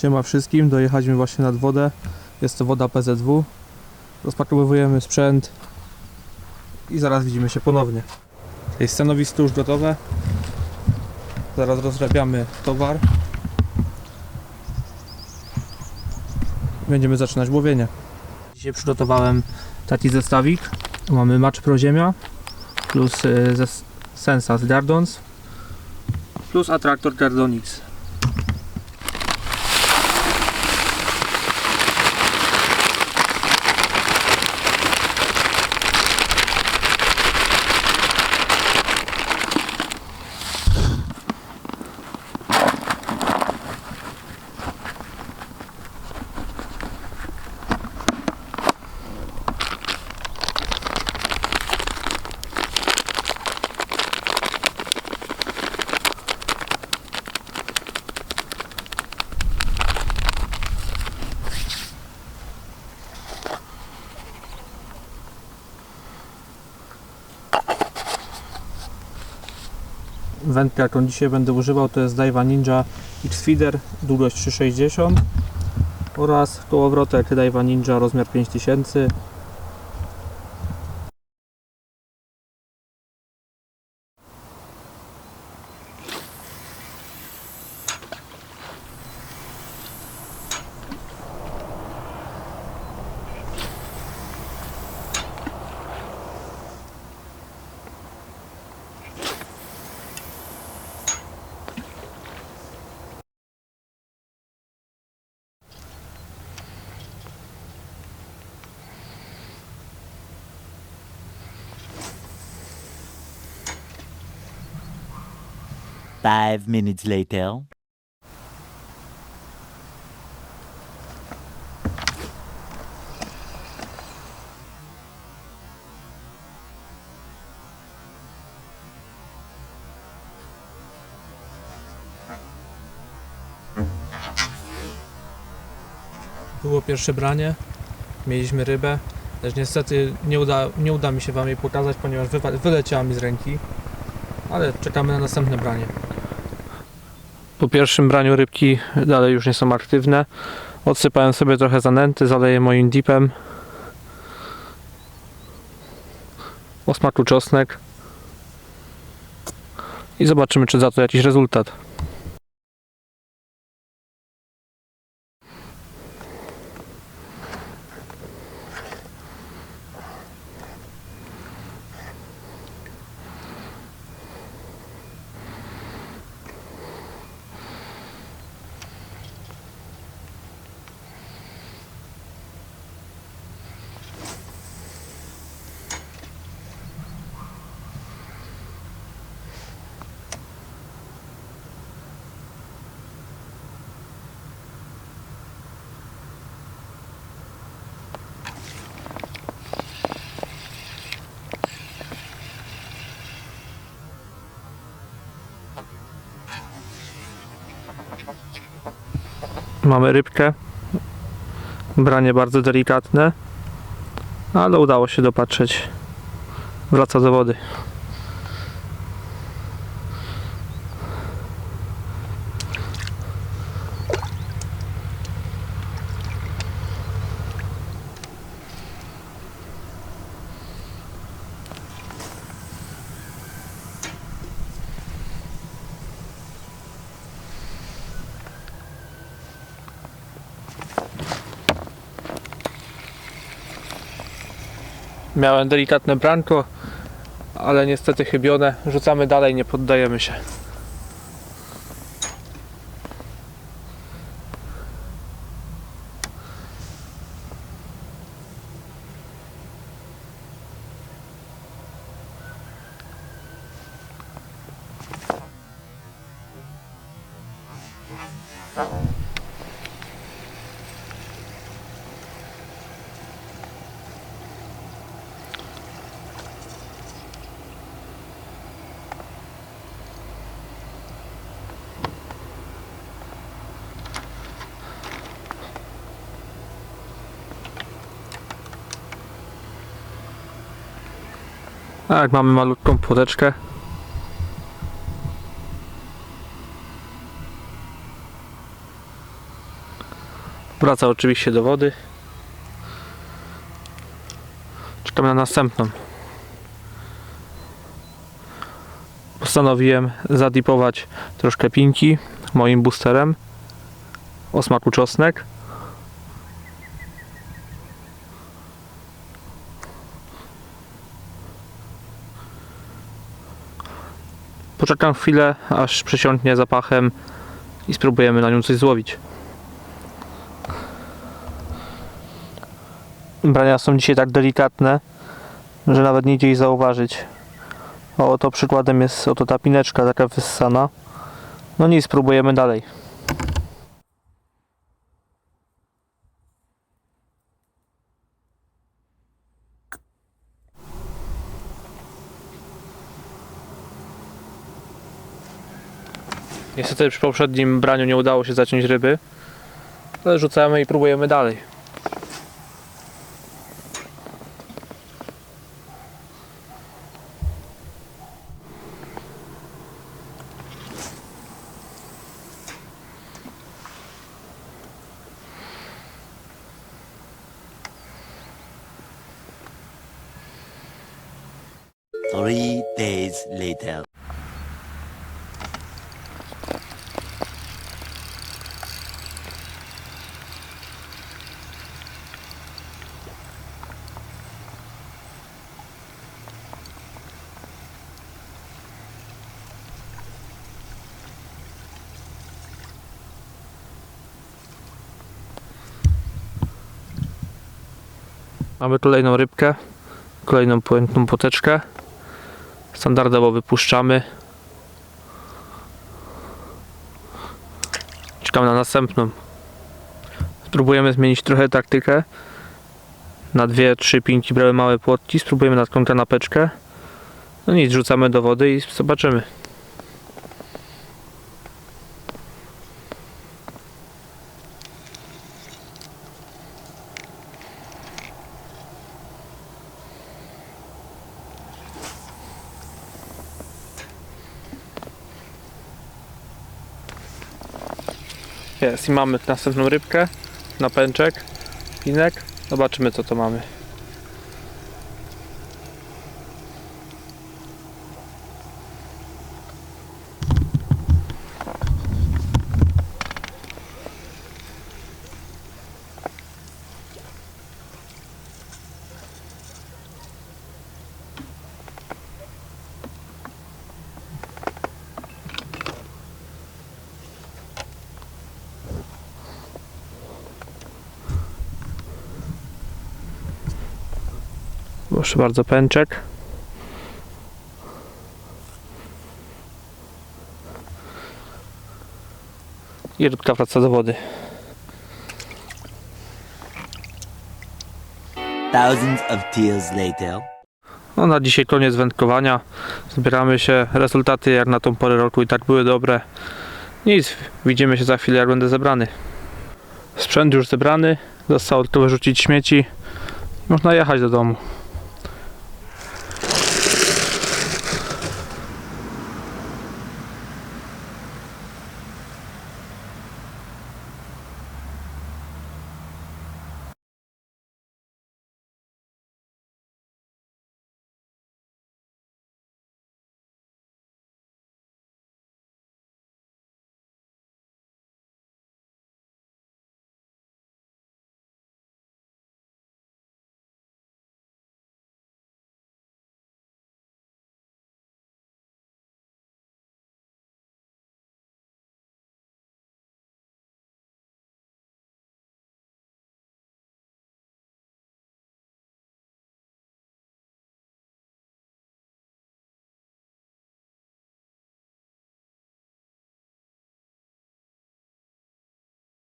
Siema wszystkim, dojechaliśmy właśnie nad wodę. Jest to woda PZW. Rozpakowujemy sprzęt i zaraz widzimy się ponownie. Jest stanowisko już gotowe. Zaraz rozrabiamy towar. Będziemy zaczynać łowienie. Dzisiaj przygotowałem taki zestawik. Mamy Match Pro Ziemia plus y, zes- Sensas Gardons plus atraktor Gardonix. Wędka jaką dzisiaj będę używał to jest Daiwa Ninja X-Feeder długość 360 oraz kołowrotek Daiwa Ninja rozmiar 5000 Five minutes later. Było pierwsze branie, mieliśmy rybę, lecz niestety nie uda, nie uda mi się Wam jej pokazać, ponieważ wyleciała mi z ręki, ale czekamy na następne branie. Po pierwszym braniu rybki dalej już nie są aktywne. Odsypałem sobie trochę zanęty, zaleję moim dipem. O smaku czosnek. I zobaczymy, czy za to jakiś rezultat. Mamy rybkę. Branie bardzo delikatne, ale udało się dopatrzeć. Wraca do wody. Miałem delikatne branko, ale niestety chybione. Rzucamy dalej, nie poddajemy się. Tak, mamy malutką płoteczkę. Wraca oczywiście do wody. Czekamy na następną. Postanowiłem zadipować troszkę pinki moim boosterem o smaku czosnek. Poczekam chwilę, aż przesiąknie zapachem i spróbujemy na nią coś złowić. Brania są dzisiaj tak delikatne, że nawet nie idzie ich zauważyć. O, to przykładem jest oto ta pineczka taka wyssana. No nic, spróbujemy dalej. Niestety przy poprzednim braniu nie udało się zaciąć ryby, ale rzucamy i próbujemy dalej. Three days later. Mamy kolejną rybkę, kolejną płynną poteczkę. Standardowo wypuszczamy. Czekamy na następną. Spróbujemy zmienić trochę taktykę. Na dwie, trzy pinki brały małe płotki. Spróbujemy na taką kanapeczkę. No nic, rzucamy do wody i zobaczymy. Jest i mamy następną rybkę na pęczek, pinek. Zobaczymy co to mamy. Proszę bardzo, pęczek. I rybka wraca do wody. Thousands of tears later. No na dzisiaj koniec wędkowania. Zbieramy się. Rezultaty jak na tą porę roku i tak były dobre. Nic, widzimy się za chwilę jak będę zebrany. Sprzęt już zebrany. Zostało tylko wyrzucić śmieci. Można jechać do domu.